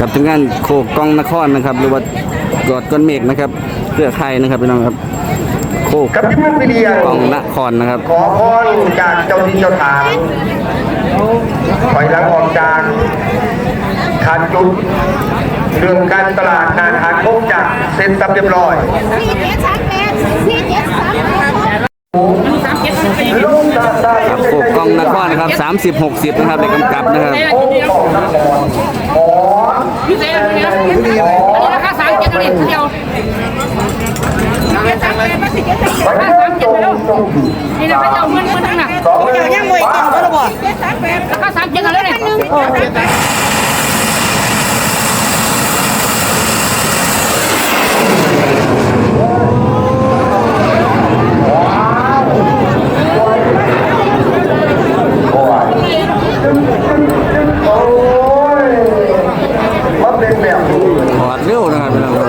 กับทีมงานโคกกองนครนะครับ หรือว่ากอดก้อนเมฆนะครับเครือข่ายนะครับพี่น้องครับ โคกกับที่มันไปเรียนกองนครนะครับ ขอพรจากเจ้าที่เจ้าทางถอยหลังออกจากขาดจุดเรื่องการตลาดนานหานพบจากเซ็นสับเรียบร้อย องนครนะครับ30 60นะครับในกำกับนะครับโอ้ของนครอ๋อพี่เซ่อันนี้นะอันนี้ราคาสามเจ็ดเดียวเดียวไปราคาสามเรื่เจ็อดงไปตแล้รวงตรงนี่นะเขาจะเอาเงินเงินนึงนะสองเรื่องยังไม่ต่อแล้วบ่ราคาสามเจ็ดแล้วเนี่ย โอ้ยมันเป็นแบบนี้ ถอด เร็วนะครับพี่น้องครับ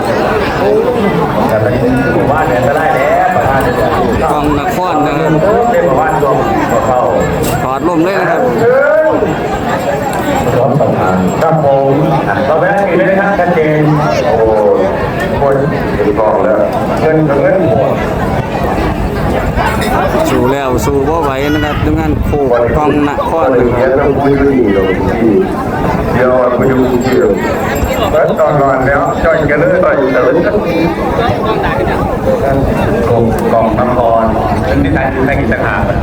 แต่เป็นหมู่บ้านเนี่ยก็ได้แล้วประธานจะกองนครนะครับเป็นหมู่านรวเขาถอดลมเลยนะครับร้อนประธานครับผมเราแวะกินเลยนะครับชัดเจนโอ้คนถึงกองแล้วเงินเงินหมดสู้แล้วสู้บ่ไหวนะครับทีมงานโคกองนครนะคเดี๋รัยวบเราคุยกันอีกเราที่เดี๋ยวเราไปดูเที่ยวแล้วตอนก่อนแล้ว จ่อยกันเลยต่อยกันเลยกองกองนครเป็นที่ใช้ใช้กิจกรผมจะลองมาแต่เย็นครั